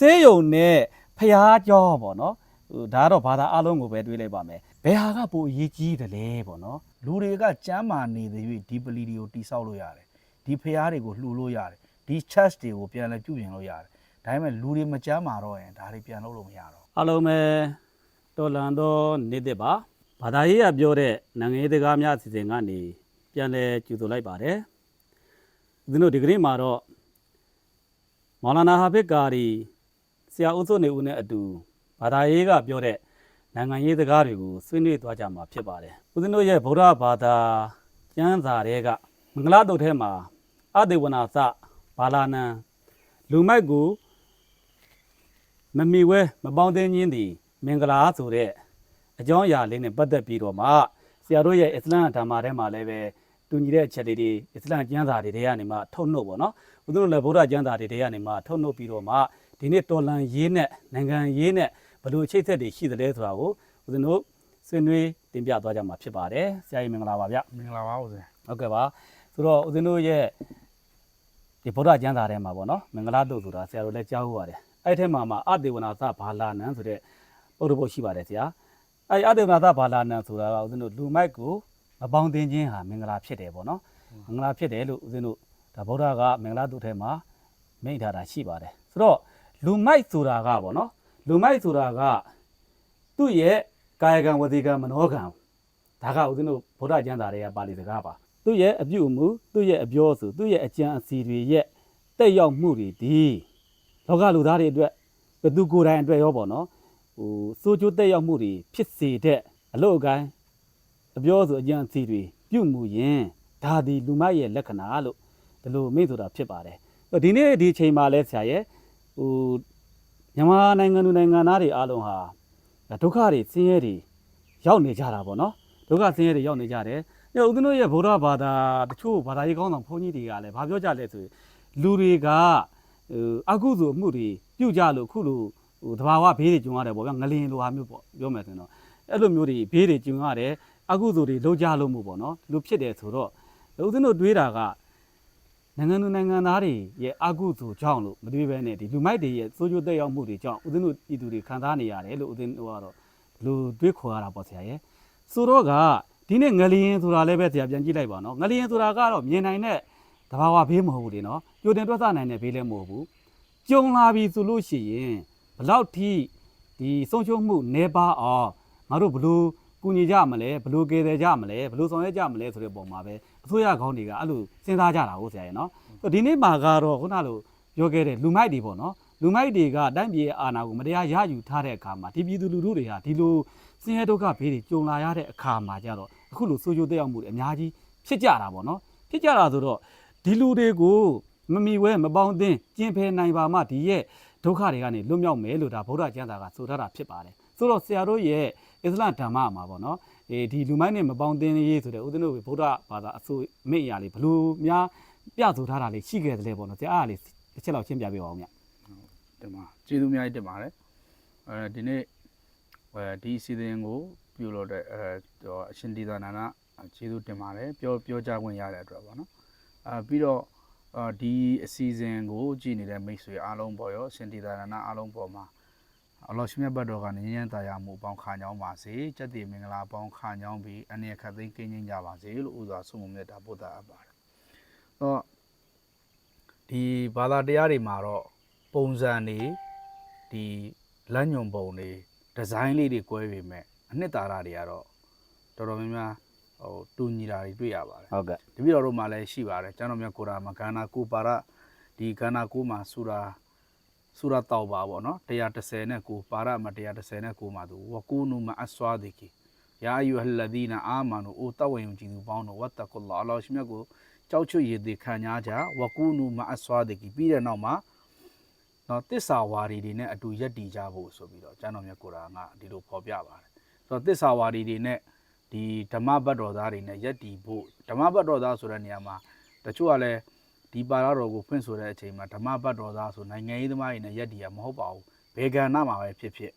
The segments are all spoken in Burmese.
စေးရုံနဲ့ဖျားကြောပေါ့နော်ဟိုဒါကတော့ဘာသာအလုံးကိုပဲတွေးလိုက်ပါမယ်ဘယ်ဟာကပိုအရေးကြီးတယ်လဲပေါ့နော်လူတွေကကြမ်းမာနေတဲ့၍ဒီပလီတွေကိုတိဆောက်လို့ရတယ်ဒီဖျားတွေကိုလှူလို့ရတယ်ဒီ church တွေကိုပြန်လဲပြုပြင်လို့ရတယ်ဒါပေမဲ့လူတွေမကြမ်းမာတော့ရင်ဒါတွေပြန်လုပ်လို့မရတော့အလုံးပဲတော်လန်တော့နေတဲ့ပါဘာသာရေးကပြောတဲ့နိုင်ငံရေးတကားများအစီအစဉ်ကနေပြန်လဲကျူဆိုလိုက်ပါတယ်ဦးဇင်းတို့ဒီကနေ့မှာတော့မော်လာနာဟာဖစ်ကာရီဆ ရာဦးစိုးနေဦးနဲ့အတူဘာသာရေးကပြောတဲ့နိုင်ငံရေးတကားတွေကိုဆွေးနွေးသွားကြမှာဖြစ်ပါတယ်ဦးဇင်းတို့ရဲ့ဗုဒ္ဓဘာသာကျမ်းစာတွေကမင်္ဂလာတုတ်ထဲမှာအဒေဝနာစဘာလာနံလူမိုက်ကိုမမီဝဲမပေါင်းသိင်းချင်းသည်မင်္ဂလာဆိုတဲ့အကြောင်းအရာလေးနဲ့ပတ်သက်ပြီးတော့မှဆရာတို့ရဲ့အစ္စလမ်ဓမ္မထဲမှာလည်းပဲတူညီတဲ့အချက်လေးတွေအစ္စလမ်ကျမ်းစာတွေထဲကနေမှထုတ်နှုတ်ပေါ့နော်။ဦးဇင်းတို့လည်းဗုဒ္ဓကျမ်းစာတွေထဲကနေမှထုတ်နှုတ်ပြီးတော့မှ ဒီနေ့တော်လန်ရေးနဲ့နိုင်ငံရေးနဲ့ဘယ်လိုအချိတ်ဆက်တွေရှိသလဲဆိုတာကိုဦးဇင်းတို့ဆွေးနွေးတင်ပြသွားကြမှာဖြစ်ပါတယ်။ဆရာကြီးမင်္ဂလာပါဗျ။မင်္ဂလာပါဦးဇင်ဟုတ်ကဲ့ပါဆိုတော့ဦးဇင်းတို့ရဲ့ဒီဗုဒ္ဓကျမ်းစာထဲမှာပေါ့နော်မင်္ဂလာတုတ်ဆိုတာဆရာတို့လည်းကြားဟုတ်ပါတယ်အဲ့ဒီထဲမှာမှာအတေဝနာသဘာလာနံဆိုတဲ့ပုဒ်ပုတ်ရှိပါတယ်ဆရာအဲ့ဒီအတေဝနာသဘာလာနံဆိုတာကဦးဇင်းတို့လူမိုက်ကိုမပေါင်းတင်ခြင်းဟာမင်္ဂလာဖြစ်တယ်ပေါ့နော်မင်္ဂလာဖြစ်တယ်လို့ဦးဇင်းတို့ဒါဗုဒ္ဓကမင်္ဂလာတုတ်ထဲမှာမိန့်ထားတာရှိပါတယ်ဆိုတော့ လူမိုက်ဆိုတာကပေါ့နော်လူမိုက်ဆိုတာကသူ့ရဲ့ကာယကံဝစီကံမနောကံဒါကဦးဇင်းတို့ဗုဒ္ဓကျမ်းစာတွေကပါဠိစကားပါသူ့ရဲ့အပြုအမူသူ့ရဲ့အပြောဆိုသူ့ရဲ့အကြံအစီတွေရဲ့တက်ရောက်မှုတွေဒီလောကလူသားတွေအတွက်ဘယ်သူကိုယ်တိုင်အတွက်ရောပေါ့နော်ဟိုစိုးကျိုးတက်ရောက်မှုတွေဖြစ်စေတဲ့အလို့အကိုင်းအပြောဆိုအကြံအစီတွေပြုမှုရင်ဒါဒီလူမရဲ့လက္ခဏာလို့ဒီလိုမိတ်ဆိုတာဖြစ်ပါတယ်အဲ့တော့ဒီနေ့ဒီအချိန်မှာလဲဆရာရဲ့ ဟိုမြန်မာနိုင်ငံသူနိုင်ငံသားတွေအားလုံးဟာဒုက္ခတွေဆင်းရဲတွေရောက်နေကြတာပေါ့နော်ဒုက္ခဆင်းရဲတွေရောက်နေကြတယ်။ညဦးဇင်းတို့ရဲ့ဗုဒ္ဓဘာသာတချို့ဘာသာရေးကောင်းဆောင်ဘုန်းကြီးတွေကလည်းဘာပြောကြလဲဆိုရင်လူတွေကဟိုအကုသိုလ်အမှုတွေပြုတ်ကြလို့ခုလိုဟိုတဘာဝဘေးတွေကျုံရတယ်ပေါ့ဗျာငလင်လိုဟာမျိုးပေါ့ပြောမယ်ဆိုရင်တော့အဲ့လိုမျိုးတွေဘေးတွေကျုံရတယ်အကုသိုလ်တွေလုံးကြလို့မှုပေါ့နော်လူဖြစ်တယ်ဆိုတော့ဦးဇင်းတို့တွေးတာက နိုင်ငံသူနိုင်ငံသားတွေရဲ့အကုသိုလ်ကြောင့်လို့မတွေးဘဲနဲ့ဒီလူမိုက်တွေရဲ့စိုးကျိုးတက်ရောက်မှုတွေကြောင့်ဦးဇင်းတို့ပြည်သူတွေခံစားနေရတယ်လို့ဦးဇင်းတို့ကတော့ဒီလိုတွေးခေါ်ရတာပေါ့ဆရာရဲ့ဆိုတော့ကဒီနေ့ငလျင်ဆိုတာလည်းပဲဆရာပြန်ကြည့်လိုက်ပါနော်ငလျင်ဆိုတာကတော့မြင်နိုင်တဲ့တဘာဝဘေးမဟုတ်ဘူးလေနော်ကြိုတင်တွက်ဆနိုင်တဲ့ဘေးလည်းမဟုတ်ဘူးကြုံလာပြီဆိုလို့ရှိရင်ဘလောက်ထိဒီဆုံးရှုံးမှုနေပါအောင်ငါတို့ဘလို့ကူညီကြမလဲဘလို့ကယ်တယ်ကြမလဲဘလို့ဆောင်ရွက်ကြမလဲဆိုတဲ့ပုံမှာပဲ အစိုးရခေါင်းတွေကအဲ့လိုစဉ်းစားကြတာဟုတ်ဆရာရဲ့နော်ဒီနေ့မှာကတော့ခုနလိုပြောခဲ့တဲ့လူမိုက်တွေပေါ့နော်လူမိုက်တွေကတိုင်းပြည်ရဲ့အာဏာကိုမတရားရယူထားတဲ့အခါမှာဒီပြည်သူလူထုတွေဟာဒီလိုဆင်းရဲဒုက္ခဘေးတွေကြုံလာရတဲ့အခါမှာကြတော့အခုလိုဆိုးကျိုးတက်ရောက်မှုတွေအများကြီးဖြစ်ကြတာပေါ့နော်ဖြစ်ကြတာဆိုတော့ဒီလူတွေကိုမမီဝဲမပေါင်းသင်းကျင်ဖယ်နိုင်ပါမှဒီရဲ့ဒုက္ခတွေကနေလွတ်မြောက်မယ်လို့ဒါဗုဒ္ဓကျမ်းစာကဆိုထားတာဖြစ်ပါတယ်ဆိုတော့ဆရာတို့ရဲ့အစ္စလမ်ဓမ္မမှာပေါ့နော်အေး ဒီလူမိုင်းနဲ့မပေါင်းသင်းရေးဆိုတဲ့ဦးဇင်းတို့ဗုဒ္ဓဘာသာအဆိုမိတ်အရာလေးဘလို့များပြဆိုထားတာလေးရှိခဲ့တယ်လေပေါ့နော်ဆရာအားလေးတစ်ချက်လောက်ရှင်းပြပေးပါဦးမြတ်တင်ပါကျေးဇူးအများကြီးတင်ပါတယ်အဲဒီနေ့အဲဒီအစီအစဉ်ကိုပြုလို့တဲ့အဲတော့အရှင်ဒီသာနာနာကျေးဇူးတင်ပါတယ်ပြောပြောကြခွင့်ရတဲ့အတွက်ပေါ့နော်အာပြီးတော့အာဒီအစီအစဉ်ကိုကြည်နေတဲ့မိတ်ဆွေအားလုံးပေါ့ရောအရှင်ဒီသာနာနာအားလုံးပေါ်မှာ အလောရှင်မြတ်ဘတ်တော်ကနေဉာဏ်တရားမှုအပေါင်းခါညောင်းပါစေစက်တည်မင်္ဂလာအပေါင်းခါညောင်းပြီးအနေအခတ်သိမ်းကင်းကျင်းကြပါစေလို့ဥစွာဆုမွန်မြတ်တာပို့တာအပ်ပါတယ်တော့ဒီဘာသာတရားတွေမှာတော့ပုံစံတွေဒီလက်ညွန်ပုံတွေဒီဇိုင်းလေးတွေ꿰ပေမဲ့အနှစ်သာရတွေကတော့တော်တော်များများဟိုတူညီတာတွေတွေ့ရပါတယ်ဟုတ်ကဲ့တပည့်တော်တို့မှာလည်းရှိပါတယ်ကျွန်တော်မြတ်ကိုရာမှာဂန္ဓာကိုပါရဒီဂန္ဓာကိုမှာဆူရာ ဆူရာတောက်ပါပေါ့နော်130နဲ့ကိုပါရမ130နဲ့ကိုမှာသူဝကူနူမအဆွာဒီကီယာအယူဟလဒီနာအာမနူအိုတဝယုံကြည်သူပေါင်းတို့ဝတ်တကုလာအလောရှိမြတ်ကိုကြောက်ချွတ်ရည်တွေခံညာကြဝကူနူမအဆွာဒီကီပြီးတဲ့နောက်မှာတော့တစ္ဆာဝါဒီတွေနဲ့အတူရက်တည်ကြဖို့ဆိုပြီးတော့ကျွန်တော်မြတ်ကိုရာကဒီလိုဖော်ပြပါတယ်ဆိုတော့တစ္ဆာဝါဒီတွေနဲ့ဒီဓမ္မဘတ်တော်သားတွေနဲ့ယက်တီဖို့ဓမ္မဘတ်တော်သားဆိုတဲ့နေရာမှာတချို့ကလည်း ဒီပါရတော်ကိုဖွင့်ဆိုတဲ့အချိန်မှာဓမ္မပတ်တော်သားဆိုနိုင်ငံရေးသမားတွေနဲ့ရက်တီရမဟုတ်ပါဘူးဘယ်ကဏ္ဍမှာပဲဖြစ်ဖြစ်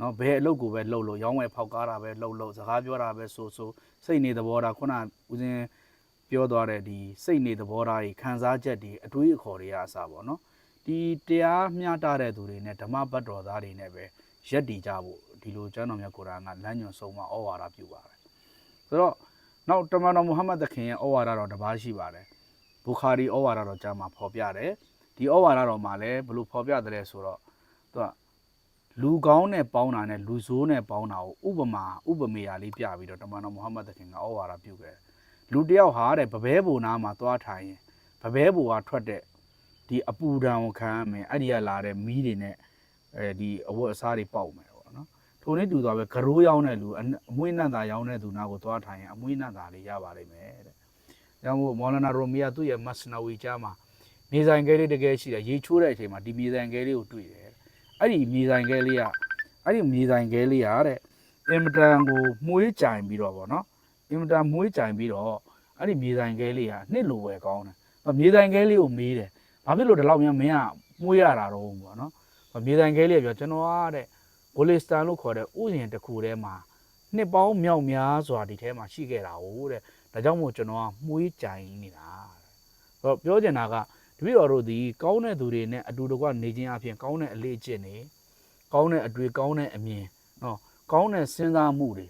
နော်ဘယ်အလုပ်ကိုပဲလှုပ်လို့ရောင်းဝယ်ဖောက်ကားတာပဲလှုပ်လို့စကားပြောတာပဲဆိုဆိုစိတ်နေသဘောထားခုနဦးစင်းပြောသွားတဲ့ဒီစိတ်နေသဘောထားတွေခံစားချက်တွေအတွေးအခေါ်တွေကအစားပေါ့နော်ဒီတရားမျှတတဲ့သူတွေနဲ့ဓမ္မပတ်တော်သားတွေနဲ့ပဲရက်တည်ကြဖို့ဒီလိုကျမ်းတော်မြတ်ကုရ်အာန်ကလမ်းညွှန်ဆုံးမဩဝါဒပြုပါတယ်ဆိုတော့နောက်တမန်တော်မုဟမ္မဒ်သခင်ရဲ့ဩဝါဒတော်တစ်ပါးရှိပါတယ် ဘူခါရီဩဝါဒတော်ကျမ်းမှာဖော်ပြတယ်ဒီဩဝါဒတော်မှာလည်းဘလို့ဖော်ပြတယ်လဲဆိုတော့သူကလူကောင်းနဲ့ပေါင်းတာနဲ့လူဆိုးနဲ့ပေါင်းတာကိုဥပမာဥပမေယာလေးပြပြီးတော့တမန်တော်မုဟမ္မဒ်သခင်ကဩဝါဒပြုခဲ့တယ်လူတစ်ယောက်ဟာတဲ့ဗဘဲဘုံနာမှာသွားထိုင်ရင်ဗဘဲဘုံကထွက်တဲ့ဒီအပူဒဏ်ကိုခံရမယ်အဲ့ဒီကလာတဲ့မီးတွေနဲ့အဲဒီအဝတ်အစားတွေပေါက်မယ်ပေါ့နော်ထိုနည်းတူသွားပဲဂရိုးရောင်းတဲ့လူအနအမွှေးနတ်သားရောင်းတဲ့သူနာကိုသွားထိုင်ရင်အမွှေးနတ်သားလေးရပါလိမ့်မယ်တဲ့။ဒါ ကြောင့်မို့မော်လနာရိုမီယာသူ့ရဲ့မတ်စနဝီကျမ်းမှာမြေဆိုင်ကဲလေးတကယ်ရှိတယ်ရေချိုးတဲ့အချိန်မှာဒီမြေဆိုင်ကဲလေးကိုတွေ့တယ်တဲ့။အဲ့ဒီမြေဆိုင်ကဲလေးကအဲ့ဒီမြေဆိုင်ကဲလေးကတဲ့အင်မတန်ကိုမှုေးကြိုင်ပြီးတော့ပေါ့နော်အင်မတန်မှုေးကြိုင်ပြီးတော့အဲ့ဒီမြေဆိုင်ကဲလေးကနှစ်လိုပဲကောင်းတယ်။မြေဆိုင်ကဲလေးကိုမေးတယ်ဘာဖြစ်လို့ဒီလောက်များမင်းကမှုရတာတော့ပေါ့နော်။မြေတိုင်းကဲလေးကပြောကျွန်တော်ကတဲ့ဘိုလီစတန်လို့ခေါ်တဲ့ဥယျာဉ်တစ်ခုထဲမှာနှစ်ပေါင်းမြောက်များစွာဒီထဲမှာရှိခဲ့တာဟုတ်တဲ့။ ဒါကြောင့်မို့ကျွန်တော်ကမှုေးကြိုင်နေတာ။ဆိုတော့ပြောချင်တာကတပည့်တော်တို့ဒီကောင်းတဲ့သူတွေနဲ့အတူတကွနေခြင်းအပြင်ကောင်းတဲ့အလေးအကျင့်တွေကောင်းတဲ့အတွေ့ကောင်းတဲ့အမြင်နော်ကောင်းတဲ့စဉ်းစားမှုတွေ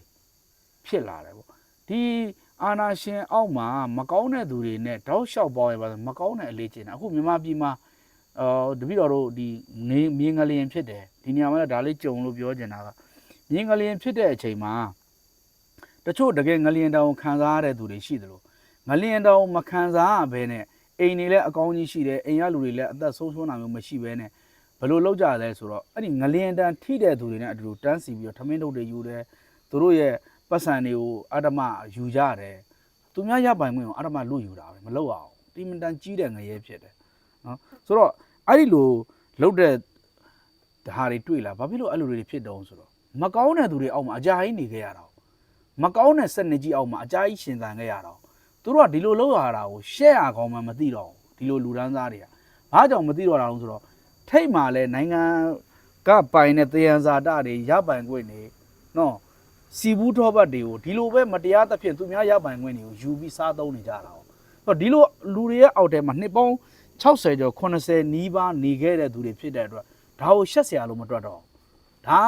ဖြစ်လာတယ်ပေါ့။ဒီအာနာရှင်အောက်မှာမကောင်းတဲ့သူတွေနဲ့တောက်လျှောက်ပေါရပါဆိုမကောင်းတဲ့အလေးကျင့်တာအခုမြန်မာပြည်မှာအော်တပည့်တော်တို့ဒီနေမြင်းငလျင်ဖြစ်တယ်ဒီနေရာမှာလည်းဒါလေးကြုံလို့ပြောချင်တာကမြင်းငလျင်ဖြစ်တဲ့အချိန်မှာ တချို့တကယ်ငလျင်တောင်ခံစားရတဲ့သူတွေရှိတယ်လို့ငလျင်တောင်မခံစားရဘဲနဲ့အိမ်တွေလည်းအကောင်းကြီးရှိတယ်အိမ်ရလူတွေလည်းအသက်ဆုံးရှုံးတာမျိုးမရှိဘဲနဲ့ဘယ်လိုလုပ်ကြလဲဆိုတော့အဲ့ဒီငလျင်တန်ထိတဲ့သူတွေနဲ့အတူတူတန်းစီပြီးတော့ထမင်းထုတ်တွေယူတယ်သူတို့ရဲ့ပတ်စံတွေကိုအတ္တမယူကြတယ်သူများရပိုင်ခွင့်ကိုအတ္တမလွတ်ယူတာပဲမလုပ်အောင်တိမတန်ကြီးတဲ့ငရဲဖြစ်တယ်နော်ဆိုတော့အဲ့ဒီလိုလုပ်တဲ့ဒါတွေတွေ့လာဘာဖြစ်လို့အဲ့လိုတွေဖြစ်တုံးဆိုတော့မကောင်းတဲ့သူတွေအောက်မှာအကြာကြီးနေခဲ့ရတာ မကောင်းတဲ့စက်နေကြီးအောင်မှာအကြ ాయి ရှင်သန်ခဲ့ရတော့သူတို့ကဒီလိုလောက်ရတာကိုရှက်ရကောင်းမှမသိတော့ဘူးဒီလိုလူဒန်းစားတွေကဘာကြောင့်မသိတော့တာလဲဆိုတော့ထိတ်မှလည်းနိုင်ငံကပိုင်တဲ့တယံဇာတတွေရပိုင်ခွင့်နေနော်စီဘူးထောပတ်တွေကိုဒီလိုပဲမတရားသဖြင့်သူများရပိုင်ခွင့်တွေကိုယူပြီးစားသုံးနေကြတာ哦အဲ့တော့ဒီလိုလူတွေရဲ့အောက်ထဲမှာနှစ်ပေါင်း60ကျော်80နီးပါးနေခဲ့တဲ့သူတွေဖြစ်တဲ့အတွက်ဒါကိုရှက်စရာလို့မတွက်တော့ဒါ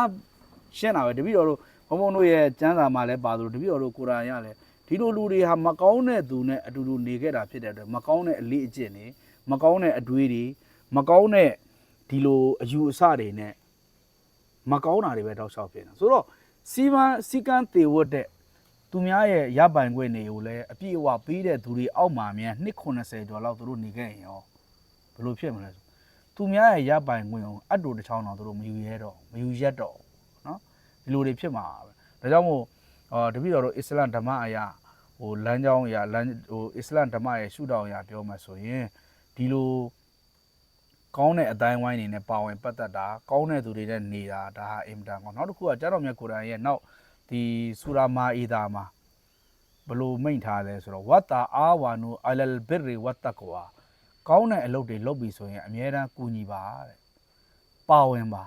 ရှင်းတာပဲတပည့်တော်တို့ ဘုံဘုံတို့ရဲ့စံစာမှာလည်းပါသလိုတပည့်တော်တို့ကိုရံရလည်းဒီလိုလူတွေဟာမကောင်းတဲ့သူနဲ့အတူတူနေခဲ့တာဖြစ်တဲ့အတွက်မကောင်းတဲ့အလေးအကျင့်တွေမကောင်းတဲ့အတွေးတွေမကောင်းတဲ့ဒီလိုအယူအဆတွေနဲ့မကောင်းတာတွေပဲတောက်လျှောက်ဖြစ်နေဆိုတော့စီမံစီကံတေဝတ်တဲ့သူများရဲ့ရပိုင်ခွင့်တွေကိုလည်းအပြည့်အဝပေးတဲ့သူတွေအောက်မှာမြန်190ကျော်လောက်သူတို့နေခဲ့ရင်ရောဘယ်လိုဖြစ်မလဲဆိုသူများရဲ့ရပိုင်ခွင့်ကိုအတူတစ်ချောင်းတော့သူတို့မယူရဲတော့မယူရက်တော့ ဒီလိုတွေဖြစ်မှာပဲဒါကြောင့်မို့အော်တပည့်တော်တို့အစ္စလမ်ဓမ္မအရာဟိုလမ်းကြောင်းအရာလမ်းဟိုအစ္စလမ်ဓမ္မရဲ့ရှုထောင့်အရာပြောမှဆိုရင်ဒီလိုကောင်းတဲ့အတိုင်းဝိုင်းနေနဲ့ပါဝင်ပတ်သက်တာကောင်းတဲ့သူတွေနဲ့နေတာဒါဟာအင်မတန်ကောင်းနောက်တစ်ခုကကျမ်းတော်မြတ်ကုရ်အာန်ရဲ့နောက်ဒီဆူရာမာအီဒါမှာဘလို့မိန့်ထားလဲဆိုတော့ဝတ်တာအာဝါနူအလလ်ဘီရီဝတ်တကွာကောင်းတဲ့အလုပ်တွေလုပ်ပြီဆိုရင်အမြဲတမ်းကူညီပါတဲ့ပါဝင်ပါ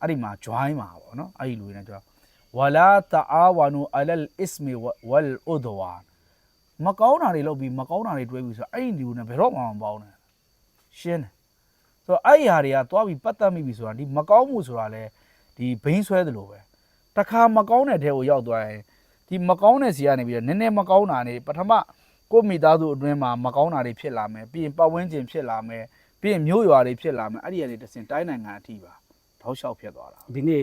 အဲ့ဒီမှာ join ပါပေါ့နော်အဲ့ဒီလူတွေနဲ့ကြောဝလာတာအာဝါနူအလလ်အစ္စမီဝလ်ဥဒဝါမကောင်းတာတွေလုပ်ပြီးမကောင်းတာတွေတွဲပြီးဆိုတော့အဲ့ဒီလူနဲ့ဘယ်တော့မှမပေါင်းနဲ့ရှင်းတယ်ဆိုတော့အဲ့ဒီဟာတွေကသွားပြီးပတ်သက်မိပြီဆိုတာဒီမကောင်းမှုဆိုတာလဲဒီဘိန်းဆွဲတယ်လို့ပဲတခါမကောင်းတဲ့ထဲကိုရောက်သွားရင်ဒီမကောင်းတဲ့စီကနေပြီးတော့နည်းနည်းမကောင်းတာနေပထမကိုယ့်မိသားစုအတွင်းမှာမကောင်းတာတွေဖြစ်လာမယ်ပြီးရင်ပတ်ဝန်းကျင်ဖြစ်လာမယ်ပြီးရင်မြို့ရွာတွေဖြစ်လာမယ်အဲ့ဒီကနေတစ်စင်တိုင်းနိုင်ငံအထိပါ ထောက်လျှောက်ဖြစ်သွားတာဒီနေ့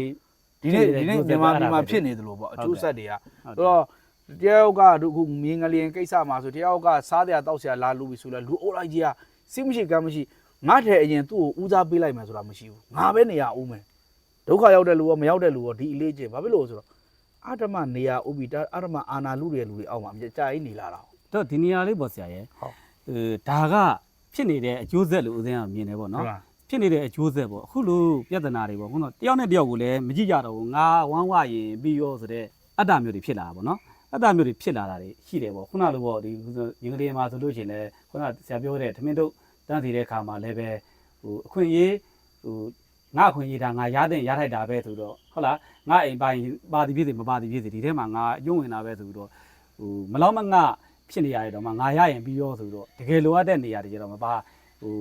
ဒီနေ့ဖြစ်ဒီနေနေ့တယ်မြန်မာအဲ့ဒါပြည်မှာပဲဖြစ်နေသလိုပေါ့အကျိုးဆက်တွေကဟုတ်ဆိုတယ်တော့တယောက်ကတို့ခုမြင်းငလျင်ကိစ္စမှာဆိုတယောက်ကစားတရားတောက်ဆရာလာလူပြီဆိုလဲလူအိုလိုက်ကြီးကစိတ်မရှိကမ်းမရှိငါထဲအရင်သူ့ကိုဦးစားပေးလိုက်မယ်ဆိုတာမရှိဘူးငါပဲနေရဦးမယ်ဒုက္ခရောက်တဲ့လူရောမရောက်တဲ့လူရောဒီအလေးကျင့်ဘာဖြစ်လို့လဲဆိုတော့အာတမနေရဥပိတာအာတမအာနာလူတွေလူတွေအောက်မှာအမြဲကြာကြီးနေလာတာတော့ဒီနေရာလေးပေါ့ဆရာရဲ့ဟုတ်အဲဒါကဖြစ်နေတဲ့အကျိုးဆက်လို့ဦးဇင်းကမြင်တယ်ပေါ့နော်ဟုတ်လား ဖြစ်နေတဲ့အကျိုးဆက်ပေါ့အခုလိုပြဿနာတွေပေါ့ခုနကတယောက်နဲ့တယောက်ကိုလည်းမကြည့်ကြတော့ဘူးငါဝမ်းဝရင်ပြီးရောဆိုတဲ့အတ္တမျိုးတွေဖြစ်လာတာပေါ့နော်အတ္တမျိုးတွေဖြစ်လာတာတွေရှိတယ်ပေါ့ခုနလိုပေါ့ဒီရင်းကလေးမှာဆိုလို့ရှိရင်လည်းခုနဆရာပြောတဲ့သမင်းတို့တန်းစီတဲ့ခါမှာလည်းပဲဟိုအခွင့်အရေးဟိုငါအခွင့်အရေးဒါငါရတဲ့ရထိုက်တာပဲဆိုတော့ဟုတ်လားငါအိမ်ပိုင်းပါတီဖြစ်စီမပါတီဖြစ်စီဒီထဲမှာငါအယုံဝင်တာပဲဆိုပြီးတော့ဟိုမလောက်မငါဖြစ်နေရတယ်တော့မှငါရရင်ပြီးရောဆိုတော့တကယ်လိုအပ်တဲ့နေရာတွေကျတော့မပါဟို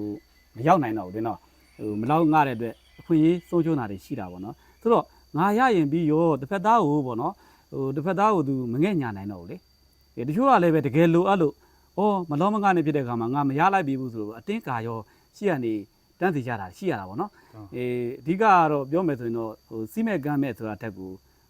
မရောက်နိုင်တော့ဘူးတင်းတော့ ဟိုမလောက်ငှတဲ့အတွက်အခွင့်အရေးဆုံးရှုံးတာတွေရှိတာပေါ့နော်ဆိုတော့ငါရရင်ပြီးရောတစ်ဖက်သားကိုပေါ့နော်ဟိုတစ်ဖက်သားကိုသူမငဲ့ညာနိုင်တော့ဘူးလေဒီတချို့ကလည်းပဲတကယ်လိုအပ်လို့အော်မလောမငှနဲ့ဖြစ်တဲ့ခါမှာငါမရလိုက်ပြီဘူးဆိုတော့အတင်းကာရောရှိရနေတန်းစီကြတာရှိရတာပေါ့နော်အေးအဓိကကတော့ပြောမယ်ဆိုရင်တော့ဟိုစီမဲ့ကမ်းမဲ့ဆိုတာတက်ကူ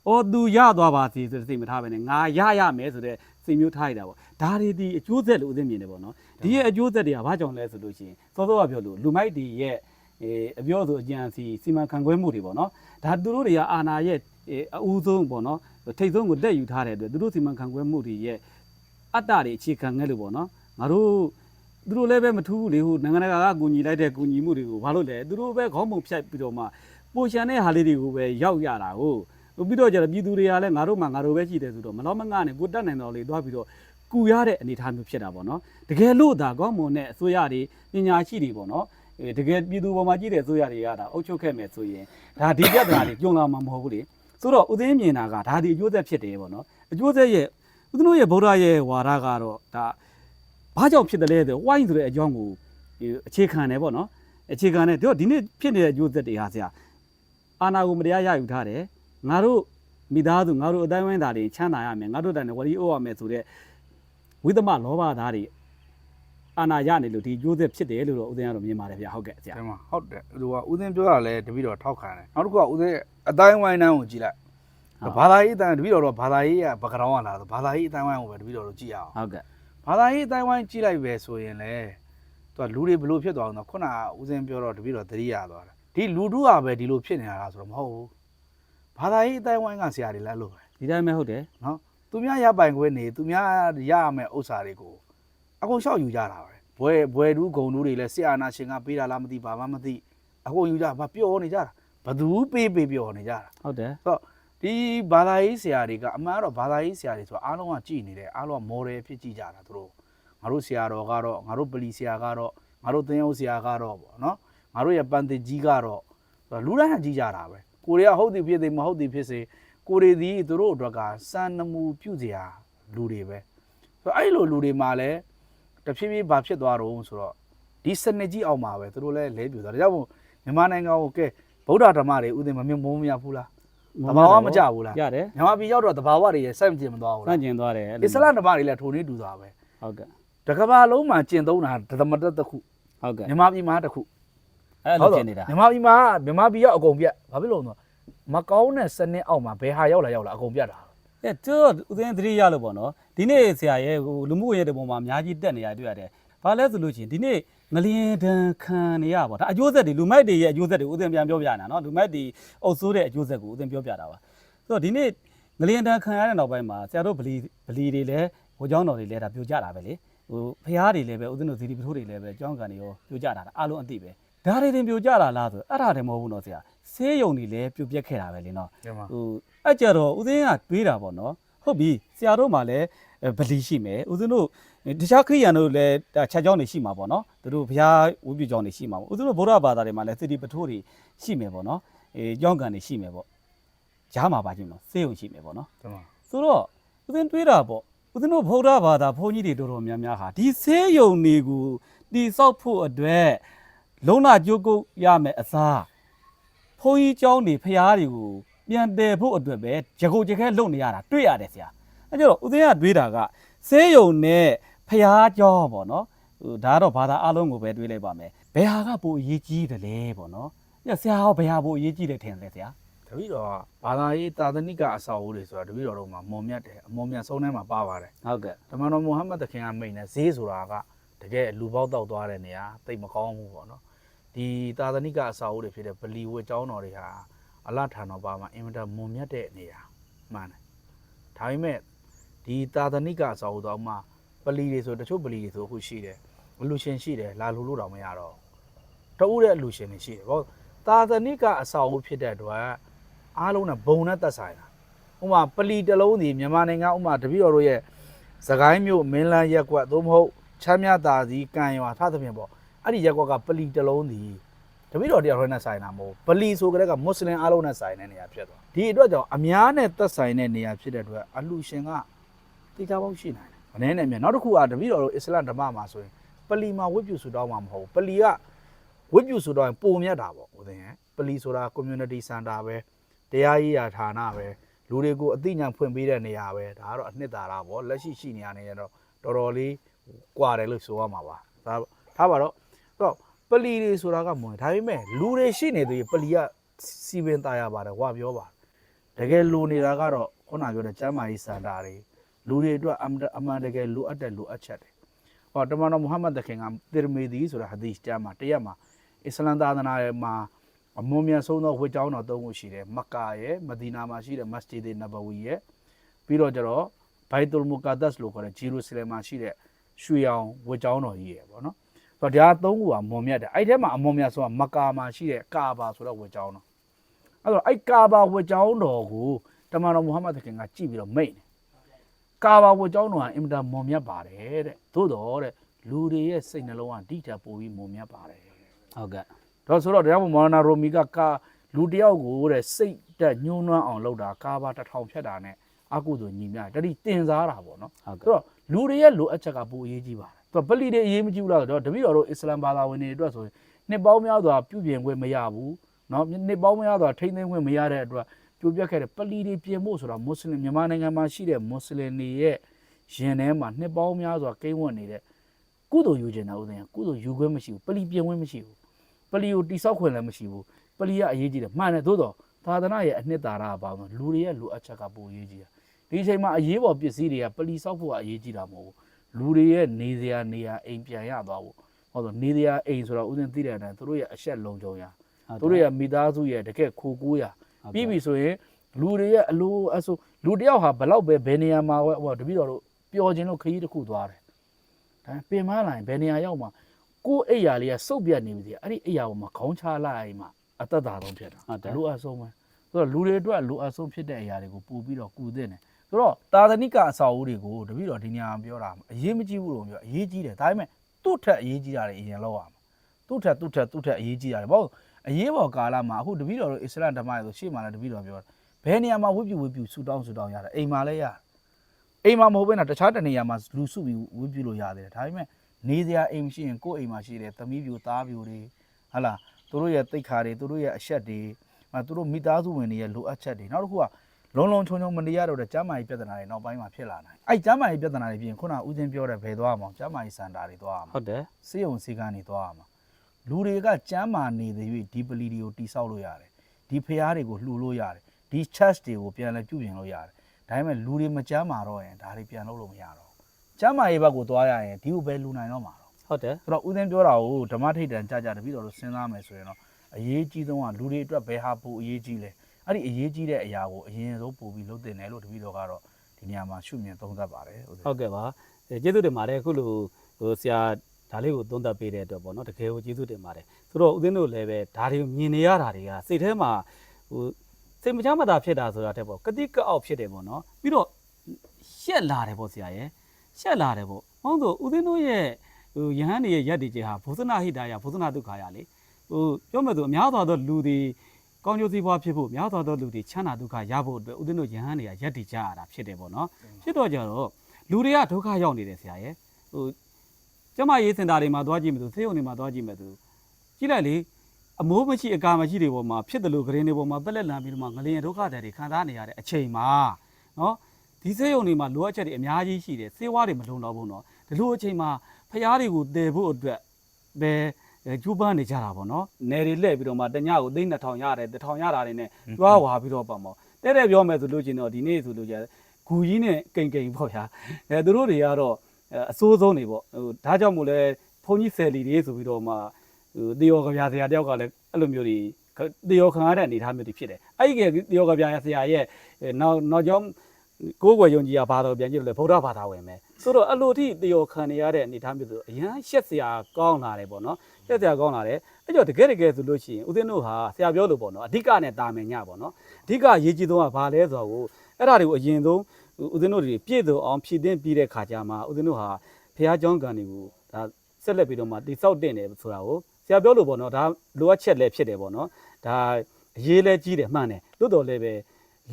အော်သူရသွားပါစီဆိုတဲ့စိတ်မထားပဲနဲ့ငါရရမယ်ဆိုတဲ့စိတ်မျိုးထားရတာပေါ့ဒါတွေဒီအကျိုးဆက်လို့ဦးသိမြင်တယ်ပေါ့နော်ဒီရဲ့အကျိုးဆက်တွေကဘာကြောင့်လဲဆိုလို့ရှိရင်စောစောကပြောလို့လူမိုက်တွေရဲ့ အေးအပြောဆိုအကြံစီစီမံခန့်ခွဲမှုတွေပေါ့နော်ဒါသူတို့တွေကအာနာရဲ့အေးအဦးဆုံးပေါ့နော်ထိတ်ဆုံးကိုလက်ယူထားတဲ့အတွက်သူတို့စီမံခန့်ခွဲမှုတွေရဲ့အတ္တတွေအခြေခံခဲ့လို့ပေါ့နော်ငါတို့သူတို့လည်းပဲမထူးဘူးလေဟိုနိုင်ငံတကာကကူညီလိုက်တဲ့ကူညီမှုတွေကိုဘာလို့လဲသူတို့ပဲခေါင်းပုံဖြတ်ပြီးတော့မှပိုရှန်တဲ့ဟာလေးတွေကိုပဲရောက်ရတာကိုဟိုပြီးတော့ကျတော့ပြည်သူတွေကလည်းငါတို့မှငါတို့ပဲရှိတယ်ဆိုတော့မလောမငါနဲ့ကိုတက်နိုင်တော်လေးသွားပြီးတော့ကူရတဲ့အနေအထားမျိုးဖြစ်တာပေါ့နော်တကယ်လို့ဒါကောင်းမွန်တဲ့အစိုးရတွေပညာရှိတွေပေါ့နော်အဲ တကယ်ပြည်သူပေါ်မှာကြည့်တဲ့အစိုးရတွေကဒါအုပ်ချုပ်ခဲ့မယ်ဆိုရင်ဒါဒီပြဿနာတွေပြုံလာမှာမဟုတ်ဘူးလေဆိုတော့ဦးသိန်းမြင်တာကဒါဒီအကျိုးဆက်ဖြစ်တယ်ပေါ့နော်အကျိုးဆက်ရဲ့ဦးသိန်းတို့ရဲ့ဗုဒ္ဓရဲ့ဝါဒကတော့ဒါဘာကြောင့်ဖြစ်တယ်လဲဆိုဝိုင်းဆိုတဲ့အကြောင်းကိုဒီအခြေခံတယ်ပေါ့နော်အခြေခံတယ်တို့ဒီနေ့ဖြစ်နေတဲ့အကျိုးသက်တွေဟာဆရာအာနာကိုမတရားရယူထားတယ်ငါတို့မိသားစုငါတို့အတိုင်းဝိုင်းသားတွေချမ်းသာရမယ်ငါတို့တိုင်ဝရီအိုးရမယ်ဆိုတဲ့ဝိသမလောဘသားတွေ အာနာရနေလို့ဒီအကျိုးသက်ဖြစ်တယ်လို့တော့ဦးသိန်းကတော့မြင်ပါတယ်ဗျာဟုတ်ကဲ့ဆရာဒီမှာဟုတ်တယ်သူကဦးသိန်းပြောတာလဲတပည့်တော်ထောက်ခံတယ်နောက်တစ်ခုကဦးသိန်းအတိုင်းဝိုင်းနှန်းကိုကြည့်လိုက်ဘာသာရေးအတိုင်းတပည့်တော်တော့ဘာသာရေးကဘကရောင်းကလာတော့ဘာသာရေးအတိုင်းဝိုင်းကိုပဲတပည့်တော်တို့ကြည့်ရအောင်ဟုတ်ကဲ့ဘာသာရေးအတိုင်းဝိုင်းကြည့်လိုက်ပဲဆိုရင်လေသူကလူတွေဘလို့ဖြစ်သွားအောင်တော့ခုနကဦးစင်းပြောတော့တပည့်တော်သတိရသွားတယ်ဒီလူတို့ကပဲဒီလိုဖြစ်နေတာလားဆိုတော့မဟုတ်ဘူးဘာသာရေးအတိုင်းဝိုင်းကဆရာတွေလည်းအဲ့လိုပဲဒီတိုင်းပဲဟုတ်တယ်နော်သူများရပိုင်ခွင့်နေသူများရရမယ်ဥစ္စာတွေကို အကုန်လျှောက်ယူကြတာပဲဘွယ်ဘွယ်တူးဂုံတူးတွေလည်းဆရာနာရှင်ကပေးတာလားမသိဘာမှမသိအကုန်ယူကြဘာပျော်နေကြတာဘသူပေးပေးပျော်နေကြတာဟုတ်တယ်ဒီဘာသာရေးဆရာတွေကအမှန်တော့ဘာသာရေးဆရာတွေဆိုအားလုံးကကြည်နေတယ်အားလုံးက model ဖြစ်ကြည့်ကြတာသူတို့ငါတို့ဆရာတော်ကတော့ငါတို့ပလီဆရာကတော့ငါတို့သင်းယုတ်ဆရာကတော့ပေါ့နော်ငါတို့ရဲ့ပန်တင်ကြီးကတော့လူတိုင်းကကြည့်ကြတာပဲကိုရီးယားဟုတ်သည်ဖြစ်သည်မဟုတ်သည်ဖြစ်စေကိုရီးသည်သူတို့အတွက်ကစံနမူပြုစရာလူတွေပဲဆိုတော့အဲ့လိုလူတွေမှာလည်း တဖြည်းဖြည်းဘာဖြစ်သွားတော့ဆိုတော့ဒီစနစ်ကြီးအောင်မှာပဲသူတို့လည်းလဲပြူသွားတယ်ဒါကြောင့်မို့မြန်မာနိုင်ငံကိုကဲဗုဒ္ဓဓမ္မတွေဥစဉ်မမြင်မုန်းမရဘူးလားတဘာဝမကြဘူးလားရတယ်မြန်မာပြည်ရောက်တော့တဘာဝတွေရဲ့စိုက်မကျင်မသွားဘူးနှံ့လားကျင်သွားတယ်အဲ့အလိုစ္စလာမ်ဓမ္မတွေလည်းထိုနည်းတူတာပဲဟုတ်ကဲ့တကဘာလုံးမှာကျင့်သုံးတာဓမ္မတတစ်ခုဟုတ်ကဲ့မြန်မာပြည်မှာတစ်ခုအဲ့လိုဖြစ်နေတာမြန်မာပြည်မှာမြန်မာပြည်ရောက်အကုန်ပြတ်ဘာဖြစ်လို့လဲဆိုတော့မကောင်းတဲ့စနစ်အောက်မှာဘယ်ဟာရောက်လာရောက်လာအကုန်ပြတ်တာ အဲသူဦးသိန်းသတိရလို့ပေါ့နော်ဒီနေ့ဆရာရဲ့ဟိုလူမှုရေးတဲ့ပုံမှာအများကြီးတက်နေရတွေ့ရတယ်ဘာလဲဆိုလို့ရှိရင်ဒီနေ့ငလျင်တန်ခံနေရပါဒါအကျိုးဆက်တွေလူမိုက်တွေရဲ့အကျိုးဆက်တွေဦးသိန်းပြန်ပြောပြနေတာနော်လူမိုက်တွေအုပ်ဆိုးတဲ့အကျိုးဆက်ကိုဦးသိန်းပြောပြတာပါဆိုတော့ဒီနေ့ငလျင်တန်ခံရတဲ့နောက်ပိုင်းမှာဆရာတို့ဗလီဗလီတွေလည်းဟိုเจ้าတော်တွေလည်းဒါပြိုကြတာပဲလေဟိုဖျားတွေလည်းပဲဦးသိန်းတို့ဇီဒီပထိုးတွေလည်းပဲကျောင်းကန်တွေရောပြိုကြတာဒါအားလုံးအသိပဲဒါတွေတင်ပြိုကြတာလားဆိုအဲ့ဒါတည်းမဟုတ်ဘူးနော်ဆရာ ဆေးရုံတွေလည်းပြိုပြက်ခဲ့တာပဲလေနော်ဒီမှာဟိုအဲ့ကြတော့ဦးသိန်းကတွေးတာပေါ့နော်ဟုတ်ပြီဆရာတို့မှလည်းအဲဗလီရှိမယ်ဦးသိန်းတို့တခြားခရိယန်တို့လည်းဒါခြားကြောင်းတွေရှိမှာပေါ့နော်သူတို့ဘုရားဝိပုကြောင်းတွေရှိမှာပေါ့ဦးသိန်းတို့ဗုဒ္ဓဘာသာတွေမှာလည်းသတိပထိုးတွေရှိမယ်ပေါ့နော်အဲကြောင်းကန်တွေရှိမယ်ပေါ့ကြားမှာပါချင်းတော့စေယုံရှိမယ်ပေါ့နော်ဒီမှာဆိုတော့ဦးသိန်းတွေးတာပေါ့ဦးသိန်းတို့ဗုဒ္ဓဘာသာဘုန်းကြီးတွေတော်တော်များများဟာဒီစေယုံတွေကိုတိဆောက်ဖို့အတွက်လုံးလာကြိုးကုပ်ရမယ်အစား ဘုန်းကြီးเจ้าနေဖျားတွေကိုပြန်တည်ဖို့အတွက်ပဲဂျကိုဂျခဲလုပ်နေရတာတွေ့ရတယ်ဆရာအဲကြတော့ဦးသိန်းကတွေးတာကဆေးရုံနဲ့ဖျားเจ้าပေါ့နော်ဟိုဒါကတော့ဘာသာအလုံးကိုပဲတွေးလိုက်ပါမယ်ဘယ်ဟာကပိုအရေးကြီးတယ်လဲပေါ့နော်ညဆရာဟောဘယ်ဟာပိုအရေးကြီးတယ်ထင်တယ်ဆရာ တပည့်တော်ကဘာသာရေးသာသနိကအဆောက်အဦတွေဆိုတာတပည့်တော်တို့မှာမွန်မြတ်တယ်အမွန်မြတ်ဆုံးထဲမှာပါပါတယ် ဟုတ်ကဲ့ ဓမ္မတော်မုဟမ္မဒ်သခင်ကမိန့်တယ်ဈေးဆိုတာကတကယ်လူပေါက်တောက်သွားတဲ့နေရာတိတ်မကောင်းဘူးပေါ့နော် ဒီသာသနိကအဆောက်အဦတွေဖြစ်တဲ့ဗလီဝတ်ကျောင်းတော်တွေဟာအလထာတော်ပါမှာအင်မတန်မွန်မြတ်တဲ့နေရာမှန်တယ်ဒါပေမဲ့ဒီသာသနိကအဆောက်အဦတော့မှပလီတွေဆိုတချို့ပလီတွေဆိုအခုရှိတယ်အလူရှင်ရှိတယ်လာလူလို့တော့မရတော့တအုပ်တဲ့အလူရှင်တွေရှိတယ်ဘောသာသနိကအဆောက်အဦဖြစ်တဲ့အတွက်အားလုံးနဲ့ဘုံနဲ့သက်ဆိုင်တာဥပမာပလီတစ်လုံးဒီမြန်မာနိုင်ငံဥပမာတပည့်တော်တို့ရဲ့စကိုင်းမြို့မင်းလန်းရက်ကွက်သို့မဟုတ်ချမ်းမြသာစီကံရွာထားသဖြင့်ပေါ့ အဲ့ဒီရက်ကွက်ကပလီတစ်လုံးဒီတပည့်တော်တရားဟောနဲ့ဆိုင်တာမဟုတ်ပလီဆိုကြတဲ့ကမွတ်စလင်အားလုံးနဲ့ဆိုင်တဲ့နေရာဖြစ်သွားဒီအတွက်ကြောင့်အများနဲ့သက်ဆိုင်တဲ့နေရာဖြစ်တဲ့အတွက်အလူရှင်ကတိကျပေါက်ရှိနိုင်တယ်မနှဲနဲ့မြန်နောက်တစ်ခုကတပည့်တော်တို့အစ္စလမ်ဓမ္မမှာဆိုရင်ပလီမှာဝတ်ပြုဆူတောင်းမှာမဟုတ်ဘူးပလီကဝဝတ်ပြုဆိုတော့ပုံမြတ်တာပေါ့ဦးသိရင်ပလီဆိုတာ community center ပဲတရားရေးရာဌာနပဲလူတွေကိုအသိဉာဏ်ဖွင့်ပေးတဲ့နေရာပဲဒါကတော့အနှစ်သာရပေါ့လက်ရှိရှိနေရနေတော့တော်တော်လေးကွာတယ်လို့ဆိုရမှာပါဒါထားပါတော့တော့ ပလီတွေဆိုတာကမွန်ဒါပေမဲ့လူတွေရှိနေသေးပလီကစီပင်သားရပါတယ်ဟွာပြောပါတကယ်လိုနေတာကတော့ခုနပြောတဲ့ကျမ်းမာရေးစံတာတွေလူတွေအတွက်အမှန်အမှန်တကယ်လိုအပ်တဲ့လိုအပ်ချက်တွေဟောတမန်တော်မုဟမ္မဒ်တခင်ကတိရမီဒီဆိုတာဟာဒီစ်ကျမ်းမှာတရက်မှာအစ္စလမ်သာသနာရဲ့မှာအမွန်မြတ်ဆုံးသောဝတ်ကြောင်းတော်သုံးခုရှိတယ်မက္ကာရဲ့မဒီနာမှာရှိတဲ့မစဂျစ်နဘဝီရဲ့ပြီးတော့ကျတော့ဘိုက်တူလ်မူကာဒတ်စ်လို့ခေါ်တဲ့ဂျေရုဆလင်မှာရှိတဲ့ရွှေရောင်ဝတ်ကြောင်းတော်ကြီးရဲ့ပေါ့နော်ဆို တော့ဒါသုံးခုကမွန်မြတ်တယ်အဲ့ထဲမှာအမွန်မြတ်ဆုံးကမက္ကာမှာရှိတဲ့ကာဘာဆိုတဲ့ဝတ်ကြောင်းတော်အဲ့တော့အဲ့ကာဘာဝတ်ကြောင်းတော်ကိုတမန်တော်မုဟမ္မဒ်တခင်ကကြည့်ပြီးတော့မိတ်တယ်ကာဘာဝတ်ကြောင်းတော်ကအင်မတန်မွန်မြတ်ပါတယ်တဲ့သို့တော်တဲ့လူတွေရဲ့စိတ်နှလုံးကတိကျပိုပြီးမွန်မြတ်ပါတယ်ဟုတ်ကဲ့တော့ဆိုတော့တရားမမောရနာရိုမီကကာလူတယောက်ကိုတဲ့စိတ်တက်ညှိုးနွမ်းအောင်လုပ်တာကာဘာတစ်ထောင်ဖြတ်တာနဲ့အကုသို့ညီမျှတတိတင်စားတာပေါ့နော်ဟုတ်ဆိုကဲ့တော့ လူတွေရဲ့လိုအပ်ချက်ကပိုအရေးကြီးပါတယ်သူကပလီတွေအရေးမကြီးဘူးလားဆိုတော့တပည့်တော်တို့အစ္စလာမ်ဘာသာဝင်တွေအတွက်ဆိုရင်နှစ်ပေါင်းများစွာပြုပြင်ခွင့်မရဘူးเนาะနှစ်ပေါင်းများစွာထိမ့်သိမ်းခွင့်မရတဲ့အတွက်ပြိုပြက်ခဲ့တဲ့ပလီတွေပြင်ဖို့ဆိုတော့မွတ်စလင်မြန်မာနိုင်ငံမှာရှိတဲ့မွတ်စလင်တွေရဲ့ရင်ထဲမှာနှစ်ပေါင်းများစွာကိန်းဝတ်နေတဲ့ကုသိုလ်ယူခြင်းတာဥစဉ်ကုသိုလ်ယူခွင့်မရှိဘူးပလီပြင်ခွင့်မရှိဘူးပလီကိုတိဆောက်ခွင့်လည်းမရှိဘူးပလီကအရေးကြီးတယ်မှန်တယ်သို့တော့သာသနာရဲ့အနှစ်သာရအပေါင်းဆိုလူတွေရဲ့လိုအပ်ချက်ကပိုအရေးကြီးတာ ဒီအချိန်မှာအရေးပေါ်ပစ္စည်းတွေကပလီဆောက်ဖို့ကအရေးကြီးတာမဟုတ်ဘူးလူတွေရဲ့နေစရာနေရာအိမ်ပြန်ရသွားဖို့ဟောဆိုနေစရာအိမ်ဆိုတော့ဥစဉ်သိတဲ့အတိုင်းသူတို့ရဲ့အဆက်လုံးကြုံရသူတို့ရဲ့မိသားစုရဲ့တကယ်ခိုကိုးရပြီးပြီဆိုရင်လူတွေရဲ့အလိုအဆိုလူတယောက်ဟာဘလောက်ပဲဘယ်နေရာမှာဟောတပည့်တော်တို့ပျော်ခြင်းလို့ခရီးတစ်ခုသွားတယ်ဒါပင်မလာရင်ဘယ်နေရာရောက်မှာကိုယ်အိယာလေးကစုပ်ပြတ်နေပြီအဲ့ဒီအိယာပေါ်မှာခေါင်းချလိုက်မှအသက်သာဆုံးဖြစ်တာဟုတ်တယ်လိုအပ်ဆုံးပဲဆိုတော့လူတွေအတွက်လိုအပ်ဆုံးဖြစ်တဲ့အရာတွေကိုပို့ပြီးတော့ကူသင့်တယ် ဆိုတော့တာသနိကအစာအုပ်တွေကိုတပည့်တော်ဒီနေရာမှာပြောတာအရေးမကြီးဘူးလို့ပြောအရေးကြီးတယ်ဒါပေမဲ့သူ့ထက်အရေးကြီးတာတွေအရင်လောက်ရမှာသူ့ထက်သူ့ထက်သူ့ထက်အရေးကြီးတာတွေဘာလို့အရေးပေါ်ကာလမှာအခုတပည့်တော်တို့အစ္စလမ်ဓမ္မတွေဆိုရှေ့မှာလည်းတပည့်တော်ပြောတာဘယ်နေရာမှာဝိပုဝိပုဆူတောင်းဆူတောင်းရတယ်အိမ်မှာလည်းရတယ်အိမ်မှာမဟုတ်ဘဲနဲ့တခြားတနေရာမှာလူစုပြီးဝိပုလို့ရတယ်ဒါပေမဲ့နေစရာအိမ်မရှိရင်ကိုယ့်အိမ်မှာရှိတယ်သမီးပြူသားပြူတွေဟာလာသူတို့ရဲ့တိတ်ခါတွေသူတို့ရဲ့အဆက်တွေအဲသူတို့မိသားစုဝင်တွေရဲ့လိုအပ်ချက်တွေနောက်တစ်ခုက လုံးလုံးချုံချုံမနေရတော့တဲ့ကျမ်းမာရေးပြဿနာတွေနောက်ပိုင်းမှာဖြစ်လာနိုင်အဲ့ကျမ်းမာရေးပြဿနာတွေပြင်ခုနဦးစင်းပြောတဲ့ဘယ်သွားမှာကျမ်းမာရေးစင်တာတွေသွားမှာဟုတ်တယ်စေယုံစေကန်းတွေသွားမှာလူတွေကကျမ်းမာနေတဲ့၍ဒီပလီတွေကိုတိဆောက်လို့ရတယ်ဒီဖျားတွေကိုလှူလို့ရတယ်ဒီ church တွေကိုပြန်လဲပြုပြင်လို့ရတယ်ဒါပေမဲ့လူတွေမကျမ်းမာတော့ရင်ဒါတွေပြန်လုပ်လို့မရတော့ဘူးကျမ်းမာရေးဘက်ကိုသွားရရင်ဒီကိုပဲလူနိုင်တော့မှာတော့ဟုတ်တယ်ဆိုတော့ဦးစင်းပြောတာကိုဓမ္မထိတ်တန်ကြကြတပြီးတော့လို့စဉ်းစားမယ်ဆိုရင်တော့အရေးကြီးဆုံးကလူတွေအတွက်ဘယ်ဟာပိုအရေးကြီးလဲ အဲ့ဒီအရေးကြီးတဲ့အရာကိုအရင်ဆုံးပို့ပြီးလုပ်တင်တယ်လို့တပည့်တော်ကတော့ဒီနေရာမှာရှုမြင်သုံးသပ်ပါတယ်ဦးစင်းဟုတ်ကဲ့ပါအဲကျေးဇူးတင်ပါတယ်အခုလိုဟိုဆရာဒါလေးကိုသုံးသပ်ပေးတဲ့အတွက်ပေါ့နော်တကယ်ကိုကျေးဇူးတင်ပါတယ်ဆိုတော့ဦးသိန်းတို့လည်းပဲဒါတွေကိုမြင်နေရတာတွေကစိတ်ထဲမှာဟိုစိတ်မချမ်းမသာဖြစ်တာဆိုတာတဲ့ပေါ့ကတိကအောက်ဖြစ်တယ်ပေါ့နော်ပြီးတော့ရှက်လာတယ်ပေါ့ဆရာရဲ့ရှက်လာတယ်ပေါ့ဟုတ်ဆိုဦးသိန်းတို့ရဲ့ဟိုယဟန်တွေရဲ့ရက်တည်ခြင်းဟာဘုဇနာဟိတာယဘုဇနာဒုက္ခယလေဟိုပြောမယ်ဆိုအများသောသောလူတွေ ကောင်းကျိုးစီးပွားဖြစ်ဖို့များသောသောလူတွေချမ်းသာဒုက္ခရဖို့အတွက်ဦးသိန်းတို့ယဟန်တွေကရက်တည်ကြရတာဖြစ်တယ်ပေါ့နော်ဖြစ်တော့ကြတော့လူတွေကဒုက္ခရောက်နေတယ်ဆရာရဲ့ဟိုကျမရေးစင်တာတွေမှာသွားကြည့်မယ်သူဆေးရုံတွေမှာသွားကြည့်မယ်သူကြည့်လိုက်လေအမိုးမရှိအကာမရှိတွေပေါ်မှာဖြစ်တယ်လို့ဂရင်းတွေပေါ်မှာပက်လက်လန်ပြီးတော့မှငလျင်ဒုက္ခတွေခံစားနေရတဲ့အချိန်မှာနော်ဒီဆေးရုံတွေမှာလိုအပ်ချက်တွေအများကြီးရှိတယ်ဆေးဝါးတွေမလုံတော့ဘူးနော်ဒီလိုအချိန်မှာဖျားတွေကိုတည်ဖို့အတွက်ပဲ ကျူပန်းနေကြတာပေါ့နော်နယ်တွေလှည့်ပြီးတော့မှတညကိုသိန်း2000ရတယ်1000ရတာတွေနဲ့တွားဝါပြီးတော့ပေါ့မောတဲ့တဲ့ပြောမယ်ဆိုလို့ချင်းတော့ဒီနေ့ဆိုလို့ကျဂူကြီးနဲ့ကိန်ကိန်ပေါ့ဗျာအဲသူတို့တွေကတော့အဲအစိုးဆုံးနေပေါ့ဟိုဒါကြောင့်မို့လဲဘုန်းကြီးဆယ်လီတွေဆိုပြီးတော့မှဟိုတေယောကဗျာဆရာတယောက်ကလည်းအဲ့လိုမျိုးတွေတေယောခံရတဲ့အနေအထားမျိုးတွေဖြစ်တယ်အဲ့ဒီကတေယောကဗျာဆရာရဲ့အဲနောက်နောက်ကြောင့်ကိုယ်ွယ်ယုံကြည်ရဘာတော်ပြန်ကြည့်လို့လဲဗုဒ္ဓဘာသာဝင်မယ် ဆိုတော့အဲ့လိုထိတေယောခံနေရတဲ့အနေအထားမျိုးဆိုအရန်ရှက်စရာကောင်းလာတယ်ပေါ့နော်ရှက်စရာကောင်းလာတယ်အဲ့ကြောင့်တကယ်တကယ်ဆိုလို့ရှိရင်ဦးသိန်းတို့ဟာဆရာပြောလို့ပေါ့နော်အဓိကနဲ့တာမင်ညပေါ့နော်အဓိကအရေးကြီးဆုံးကဘာလဲဆိုတော့အဲ့ဒါတွေကိုအရင်ဆုံး ဦးဇင်းတို့တွေပြည့်စုံအောင်ဖြည့်တင်းပြီးတဲ့ခါကျမှဦးဇင်းတို့ဟာဖះเจ้าကံတွေကိုဒါဆက်လက်ပြီးတော့မှတိဆောက်တင်တယ်ဆိုတာကိုဆရာပြောလို့ပေါ့နော်ဒါလိုအပ်ချက်လည်းဖြစ်တယ်ပေါ့နော်ဒါအရေးလဲကြီးတယ်မှန်တယ်တိုးတော်လည်းပဲ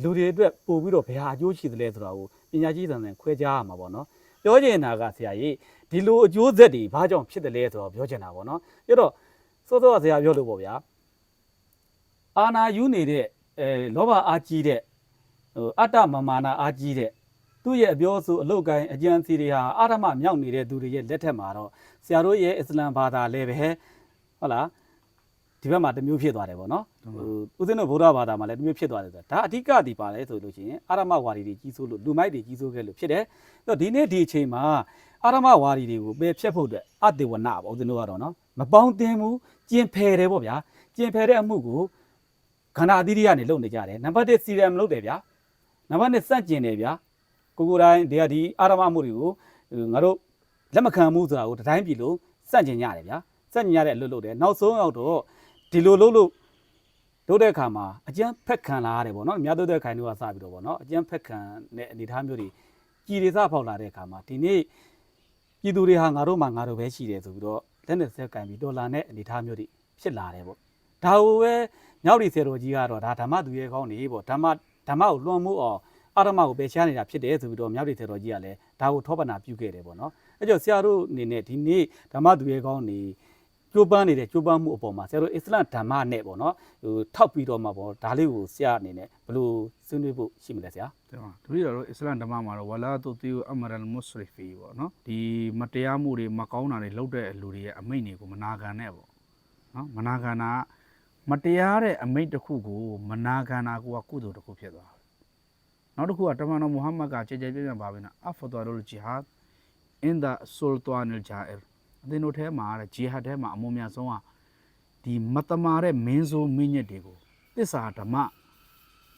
လူတွေအတွက်ပို့ပြီးတော့ဘယ်ဟာအကျိုးရှိသလဲဆိုတာကိုပညာကြီးသံသံခွဲခြားရမှာပေါ့နော် ပြောချင်တာကဆရာကြီးဒီလိုအကျိုးဆက်တွေဘာကြောင့်ဖြစ်တယ်လဲဆိုတော့ပြောချင်တာပေါ့နော်ပြတော့စစောစောကဆရာပြောလို့ပေါ့ဗျာအာနာယူနေတဲ့အဲလောဘအားကြီးတဲ့ဟိုအတ္တမမာနာအားကြီးတဲ့သူ့ရဲ့အပြောဆိုအလုတ်ကိုင်းအကြံစီတွေဟာအာရမမြောက်နေတဲ့သူတွေရဲ့လက်ထက်မှာတော့ဆရာတို့ရဲ့အစ္စလမ်ဘာသာလည်းပဲဟုတ်လား ဒီဘက်မှာတစ်မျိုးဖြစ်သွားတယ်ပေါ့နော်ဟိုဦးဇင်းတို့ဗုဒ္ဓဘာသာမှာလည်းတစ်မျိုးဖြစ်သွားတယ်ဆိုတာဒါအဓိကဒီပါလဲဆိုလို့ရှိရင်အာရမဝါဒီတွေကြီးစိုးလို့လူမိုက်တွေကြီးစိုးခဲ့လို့ဖြစ်တယ်အဲ့တော့ဒီနေ့ဒီအချိန်မှာအာရမဝါဒီတွေကိုပယ်ဖြတ်ဖို့အတွက်အတေဝနာပေါ့ဦးဇင်းတို့ကတော့နော်မပေါင်းတင်ဘူးကျင်ဖယ်တယ်ပေါ့ဗျာကျင်ဖယ်တဲ့အမှုကိုခန္ဓာအသီးတွေကနေလုပ်နေကြတယ်နံပါတ်1စီရမ်လုပ်တယ်ဗျာနံပါတ်2စန့်ကျင်တယ်ဗျာကိုကိုတိုင်းဒီကဒီအာရမမှုတွေကိုဟိုငါတို့လက်မခံမှုဆိုတာကိုတစ်တိုင်းပြည်လုံးစန့်ကျင်ကြတယ်ဗျာစန့်ကျင်ရတဲ့အလုပ်လုပ်တယ်နောက်ဆုံးရောက်တော့ ဒီလိုလုပ်လို့တို့တဲ့အခါမှာအကျန်းဖက်ခံလာရတယ်ပေါ့နော်အများတို့တဲ့ခိုင်တို့ကစပြီးတော့ပေါ့နော်အကျန်းဖက်ခံတဲ့အနေအထားမျိုးတွေကြည်တွေစဖောက်လာတဲ့အခါမှာဒီနေ့ပြည်သူတွေဟာငါတို့မှငါတို့ပဲရှိတယ်ဆိုပြီးတော့လက်နဲ့ဆက်ကင်ပြီးဒေါ်လာနဲ့အနေအထားမျိုးတွေဖြစ်လာတယ်ပေါ့ဒါကိုပဲမြောက်ဒီဆယ်တော်ကြီးကတော့ဒါဓမ္မသူရဲ့ကောင်းနေပေါ့ဓမ္မဓမ္မကိုလွှမ်းမိုးအောင်အာရမကိုပယ်ရှားနေတာဖြစ်တယ်ဆိုပြီးတော့မြောက်ဒီဆယ်တော်ကြီးကလည်းဒါကိုထောပနာပြုခဲ့တယ်ပေါ့နော်အဲကြောင့်ဆရာတို့အနေနဲ့ဒီနေ့ဓမ္မသူရဲ့ကောင်းနေ ကျိုးပန်းနေတဲ့ကျိုးပန်းမှုအပေါ်မှာဆရာတို့အစ္စလမ်ဓမ္မနဲ့ပေါ့နော်ဟိုထောက်ပြီးတော့မှပေါ့ဒါလေးကိုဆရာအနေနဲ့ဘယ်လိုဆွေးနွေးဖို့ရှိမလဲဆရာတဲ့မှာတပည့်တော်တို့အစ္စလမ်ဓမ္မမှာတော့ဝလာတုတီယအမရလ်မုစရဖီပေါ့နော်ဒီမတရားမှုတွေမကောင်းတာတွေလုပ်တဲ့လူတွေရဲ့အမိန့်တွေကိုမနာခံနဲ့ပေါ့နော်မနာခံတာကမတရားတဲ့အမိန့်တစ်ခုကိုမနာခံတာကကုသိုလ်တစ်ခုဖြစ်သွားတယ်နောက်တစ်ခုကတမန်တော်မုဟမ္မဒ်ကကြည်ကြည်ပြည့်ပြည့်ပါပဲနော်အဖဒလ်ဂျီဟတ် in the sultan al jair အသင်တို့ထဲမှာတဲ့ဂျီဟတ်ထဲမှာအမုံများဆုံးကဒီမတမာတဲ့မင်းဆိုးမင်းညက်တွေကိုတစ္ဆာဓမ္မ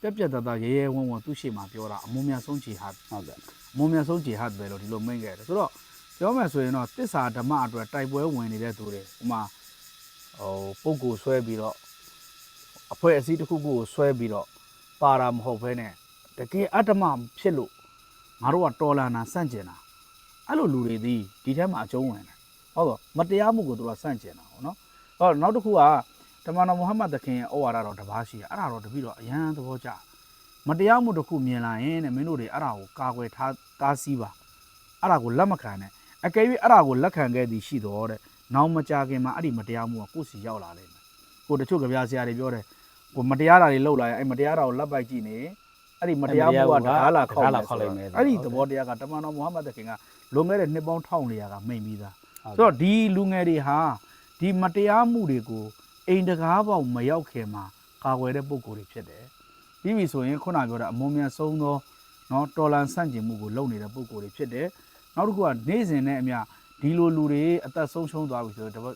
ပြက်ပြက်တသားရဲရဲဝံ့ဝံ့သူ့ရှေ့မှာပြောတာအမုံများဆုံးဂျီဟတ်ဟုတ်ကဲ့အမုံများဆုံးဂျီဟတ်ပဲလို့ဒီလိုမိန့်ခဲ့တယ်ဆိုတော့ပြောမယ်ဆိုရင်တော့တစ္ဆာဓမ္မအတွက်တိုက်ပွဲဝင်နေတဲ့သူတွေဥမာဟိုပုံကိုဆွဲပြီးတော့အဖွဲ့အစည်းတစ်ခုခုကိုဆွဲပြီးတော့ပါတာမဟုတ်ဘဲနဲ့တကယ်အတ္တမဖြစ်လို့ငါတို့ကတော်လာနာစန့်ကျင်တာအဲ့လိုလူတွေဒီဒီထဲမှာအကျုံးဝင်တယ် ဟုတ်တော့မတရားမှုကိုသူကစန့်ကျင်တာပေါ့နော်ဟောနောက်တစ်ခုကတမန်တော်မုဟမ္မဒ်သခင်ရဲ့ဩဝါဒတော်တစ်ပါးရှိတယ်အဲ့ဒါတော့တပည့်တော်အရန်သဘောကျတယ်မတရားမှုတစ်ခုမြင်လာရင်တဲ့မင်းတို့တွေအဲ့ဒါကိုကာကွယ်ထားတားဆီးပါအဲ့ဒါကိုလက်မခံနဲ့အကယ်၍အဲ့ဒါကိုလက်ခံခဲ့သည်ရှိတော့တဲ့နောက်မကြခင်မှာအဲ့ဒီမတရားမှုကကိုယ့်စီရောက်လာလိမ့်မယ်ကိုတချို့ကြပြားဆရာတွေပြောတယ်ကိုမတရားတာတွေလုပ်လာရင်အဲ့မတရားတာကိုလက်ပိုက်ကြည့်နေအဲ့ဒီမတရားမှုကတကားလာခောက်လာခောက်လိုက်မယ်အဲ့ဒီသဘောတရားကတမန်တော်မုဟမ္မဒ်သခင်ကလွန်ခဲ့တဲ့နှစ်ပေါင်း1400ကမိန်ပြီးသားဟုတ် ဆိုတော့ဒီလူငယ်တွေဟာဒီမတရားမှုတွေကိုအိမ်တကားပေါက်မရောက်ခင်မှာကာကွယ်တဲ့ပုံကိုယ်တွေဖြစ်တယ်ပြီးပြီဆိုရင်ခုနပြောတာအမုံမြန်ဆုံးသောเนาะတော်လန်ဆန့်ကျင်မှုကိုလုပ်နေတဲ့ပုံကိုယ်တွေဖြစ်တယ်နောက်တစ်ခုကနေ့စဉ်နဲ့အမျှဒီလိုလူတွေအသက်ဆုံးရှုံးသွားပြီဆိုတော့တပတ်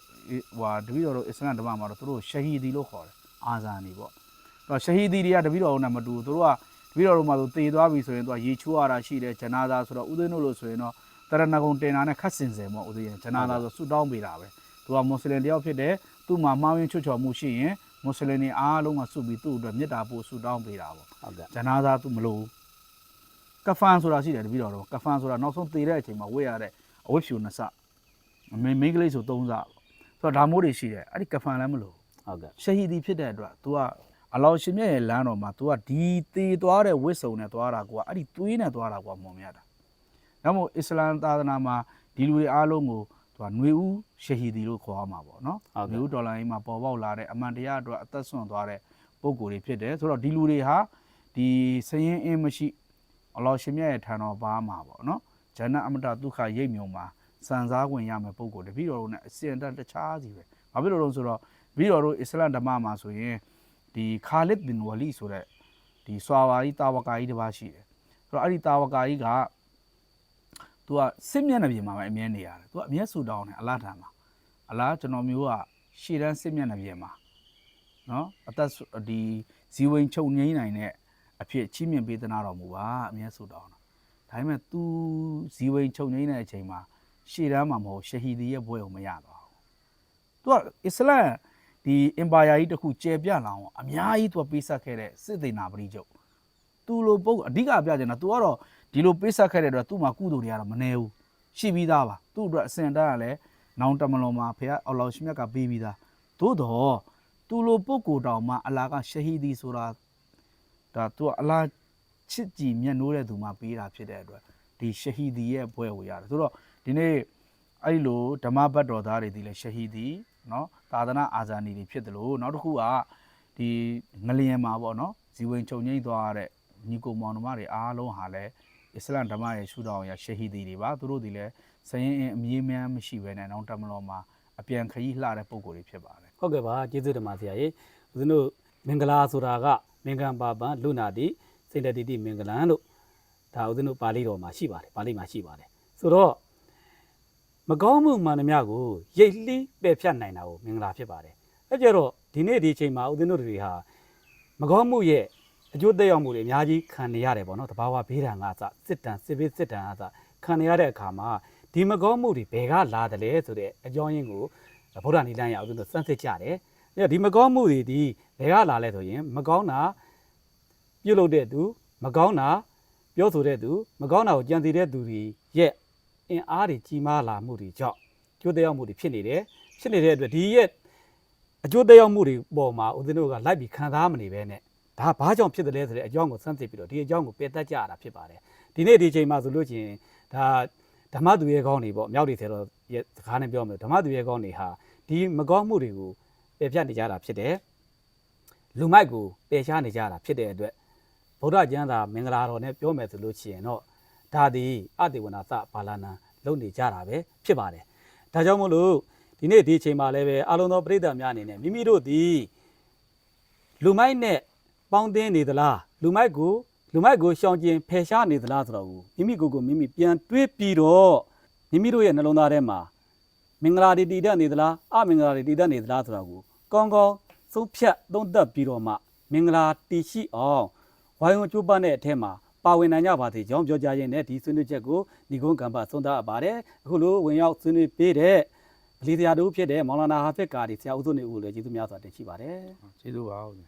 ဟိုတပည့်တော်တို့အစ္စလာမ်ဓမ္မမှာတော့သူတို့ရှဟီဒီလို့ခေါ်တယ်အာဇာနီပေါ့အဲ့တော့ရှဟီဒီတွေကတပည့်တော်တို့နဲ့မတူဘူးသူတို့ကတပည့်တော်တို့မှာဆိုတည်သွားပြီဆိုရင်သူကရေချိုးရတာရှိတယ်ဂျနာသာဆိုတော့ဥသိန်းတို့လို့ဆိုရင်တော့ တရဏဂုံတင်တာနဲ့ခတ်စင်စင်ပေါ့ဦးဇင်းဂျနာလာဆိုဆူတောင်းပေးတာပဲသူကမွတ်စလင်တယောက်ဖြစ်တယ်သူ့မှာမှားယွင်းချွတ်ချော်မှုရှိရင်မွတ်စလင်တွေအားလုံးကစုပြီးသူ့အတွက်မေတ္တာပို့ဆူတောင်းပေးတာပေါ့ဟုတ်ကဲ့ဂျနာသာသူမလို့ကဖန်ဆိုတာရှိတယ်တပည့်တော်တော့ကဖန်ဆိုတာနောက်ဆုံးတည်တဲ့အချိန်မှာဝေ့ရတဲ့အဝတ်ဖြူနှစ်စမင်းမိန်းကလေးဆိုသုံးစပေါ့ဆိုတော့ဒါမျိုးတွေရှိတယ်အဲ့ဒီကဖန်လည်းမလို့ဟုတ်ကဲ့ရှဟီဒီဖြစ်တဲ့အတွက် तू ကအလောရှင်မြတ်ရဲ့လမ်းတော်မှာ तू ကဒီတည်သွားတဲ့ဝစ်စုံနဲ့သွားတာကွာအဲ့ဒီသွေးနဲ့သွားတာကွာမုံမြတ်တာ ဒါမို့အစ္စလမ်သာသနာမှာဒီလူတွေအားလုံးကို तू ကຫນွေဦးရှဟီဒီလို့ခေါ်ရမှာပေါ့နော် ဟုတ် ຫນွေ ကဲ့ ဦးဒေါ်လာကြီးမှာပေါ်ပေါက်လာတဲ့အမှန်တရားအတွက်အသက်ဆွန့်သွားတဲ့ပုံကိုယ်တွေဖြစ်တယ်ဆိုတော့ဒီလူတွေဟာဒီစရင်အင်းမရှိအလောရှင်မြတ်ရဲ့ထံတော်ပါမှာပေါ့နော်ဂျန်နတ်အမတဒုက္ခရိပ်မြုံမှာစံစားဝင်ရမယ်ပုံကိုယ်တပည့်တော်တို့နဲ့အစဉ်အတက်တခြားစီပဲဘာဖြစ်လို့လဲဆိုတော့ ပြီးတော့တို့အစ္စလမ်ဓမ္မမှာဆိုရင်ဒီခါလစ်ဘင်ဝလီဆိုတဲ့ဒီဆွာဝါကြီးတာဝကာကြီးတစ်ပါးရှိတယ်ဆိုတော့အဲ့ဒီတာဝကာကြီးက သူကစစ်မျက်နှာပြင်မှာပဲအမြဲနေရတယ်သူကအမြဲဆူတောင်းတယ်အလားထံမှာအလားကျွန်တော်မျိုးကရှေ့တန်းစစ်မျက်နှာပြင်မှာနော်အသက်ဆုဒီဇီဝင်ချုပ်ငိမ့်နိုင်တဲ့အဖြစ်ချီးမြှင့်ပေးသနာတော်မူပါအမြဲဆူတောင်းတာဒါပေမဲ့သူဇီဝင်ချုပ်ငိမ့်တဲ့အချိန်မှာရှေ့တန်းမှာမဟုတ်ရှဟီဒီရဲ့ဘွဲကိုမရတော့ဘူးသူကအစ္စလမ်ဒီအင်ပါယာကြီးတစ်ခုကျယ်ပြန့်လာအောင်အများကြီးသူကပေးဆက်ခဲ့တဲ့စစ်သေနာပရိချုပ်သူလိုပုတ်အဓိကပြချင်တာသူကတော့ ဒီလိုပေးဆက်ခဲ့တဲ့အတွက်သူ့မှာကုသိုလ်တွေကတော့မနေဘူးရှိပြီးသားပါသူ့အတွက်အစင်တန်းကလည်းနောင်တမလွန်မှာဖေအော်လောင်ရှင်မြတ်ကပေးပြီးသားသို့တော့သူလိုပုတ်ကိုယ်တောင်မှအလာကရှဟီဒီဆိုတာဒါသူကအလာချစ်ကြည်မြတ်နိုးတဲ့သူမှပေးတာဖြစ်တဲ့အတွက်ဒီရှဟီဒီရဲ့ဘွဲကိုရတယ်ဆိုတော့ဒီနေ့အဲ့ဒီလိုဓမ္မဘတ်တော်သားတွေဒီလေရှဟီဒီနော်သာသနာအာဇာနည်တွေဖြစ်တယ်လို့နောက်တစ်ခုကဒီငလျင်မှာပေါ့နော်ဇီဝင်ချုပ်ငိမ့်သွားတဲ့ညီကိုမောင်နှမတွေအားလုံးဟာလည်း အစ္စလာမ်ဓမ္မရဲ့ရှုထောင့်ရရှဟီဒီတွေပါသူတို့ဒီလည်းစရင်အင်းအမြင်များမရှိဘဲနဲ့နောက်တမလောမှာအပြန်ခရီးလှတဲ့ပုံကိုယ်တွေဖြစ်ပါတယ်ဟုတ်ကဲ့ပါကျေးဇူးတင်ပါဆရာကြီးဦးဇင်းတို့မင်္ဂလာဆိုတာကမင်္ဂံပါပံလူနာတိစိတ္တတိတိမင်္ဂလံလို့ဒါဦးဇင်းတို့ပါဠိတော်မှာရှိပါတယ်ပါဠိမှာရှိပါတယ်ဆိုတော့မကောင်းမှုမှန်သမျှကိုရိတ်လှီးပယ်ဖြတ်နိုင်တာကိုမင်္ဂလာဖြစ်ပါတယ်အဲကြတော့ဒီနေ့ဒီအချိန်မှာဦးဇင်းတို့တွေဟာမကောင်းမှုရဲ့ အကျိုးသက်ရောက်မှုတွေအများကြီးခံနေရတယ်ပေါ့နော်တဘာဝဘေးဒဏ်ကအစစစ်တမ်းစစ်ဘေးစစ်တမ်းအစခံနေရတဲ့အခါမှာဒီမကောင်းမှုတွေဘယ်ကလာတယ်လဲဆိုတဲ့အကြောင်းရင်းကိုဗုဒ္ဓနိလန်းရအောင်ဦးဇင်းတို့စမ်းစစ်ကြတယ်အဲ့တော့ဒီမကောင်းမှုတွေဒီဘယ်ကလာလဲဆိုရင် မကောင်းတာပြုတ်လုပ်တဲ့သူမကောင်းတာပြောဆိုတဲ့သူမကောင်းတာကိုကြံစီတဲ့သူတွေရဲ့အင်အားတွေကြီးမားလာမှုတွေကြောင့်ကျိုးသက်ရောက်မှုတွေဖြစ်နေတယ်ဖြစ်နေတဲ့အတွက်ဒီရဲ့အကျိုးသက်ရောက်မှုတွေပေါ်မှာဦးဇင်းတို့ကလိုက်ပြီးခံစားမနေပဲနဲ့ ဒါဘာကြောင့်ဖြစ်တယ်လဲဆိုတဲ့အကြောင်းကိုစမ်းစစ်ပြီးတော့ဒီအကြောင်းကိုပယ်တတ်ကြရတာဖြစ်ပါတယ်ဒီနေ့ဒီချိန်မှာဆိုလို့ရှိရင်ဒါဓမ္မသူရဲ့ကောင်းတွေပေါ့မြောက်တွေဆယ်တော်ရဲ့စကားနဲ့ပြောမယ်ဓမ္မသူရဲ့ကောင်းတွေဟာဒီမကောင်းမှုတွေကိုပယ်ဖြတ်နေကြတာဖြစ်တယ်လူမိုက်ကိုပယ်ရှားနေကြတာဖြစ်တဲ့အတွက်ဗုဒ္ဓကျမ်းစာမင်္ဂလာတော်နဲ့ပြောမယ်ဆိုလို့ရှိရင်တော့ဒါသည်အတေဝနာသဘာလနာလုပ်နေကြတာပဲဖြစ်ပါတယ်ဒါကြောင့်မို့လို့ဒီနေ့ဒီချိန်မှာလည်းပဲအလုံးသောပရိသတ်များအနေနဲ့မိမိတို့သည်လူမိုက်နဲ့ ပေါင်းသင်းနေသလားလူမိုက်ကိုလူမိုက်ကိုရှောင်ကျဉ်ဖယ်ရှားနေသလားဆိုတော့ကိုမိမိကိုယ်ကိုမိမိပြန်တွေးပြီးတော့မိမိတို့ရဲ့နှလုံးသားထဲမှာမင်္ဂလာတွေတည်တတ်နေသလားအမင်္ဂလာတွေတည်တတ်နေသလားဆိုတော့ကိုကောင်းကောင်းသုံးဖြတ်သုံးသပ်ပြီးတော့မှမင်္ဂလာတည်ရှိအောင်ဝိုင်းဝန်းကြိုးပမ်းတဲ့အထက်မှာပါဝင်နိုင်ကြပါစေကြောင်းပြောကြရင်းနဲ့ဒီဆွေးနွေးချက်ကိုညီကုန်းကံပါသုံးသပ်အပ်ပါတယ်အခုလိုဝင်ရောက်ဆွေးနွေးပေးတဲ့ဗလီတရားတို့ဖြစ်တဲ့မောင်လာနာဟာဖစ်ကာဒီဆရာဦးစိုးနေဦးလည်းကျေးဇူးများစွာတင်ရှိပါတယ်ကျေးဇူးပါဦး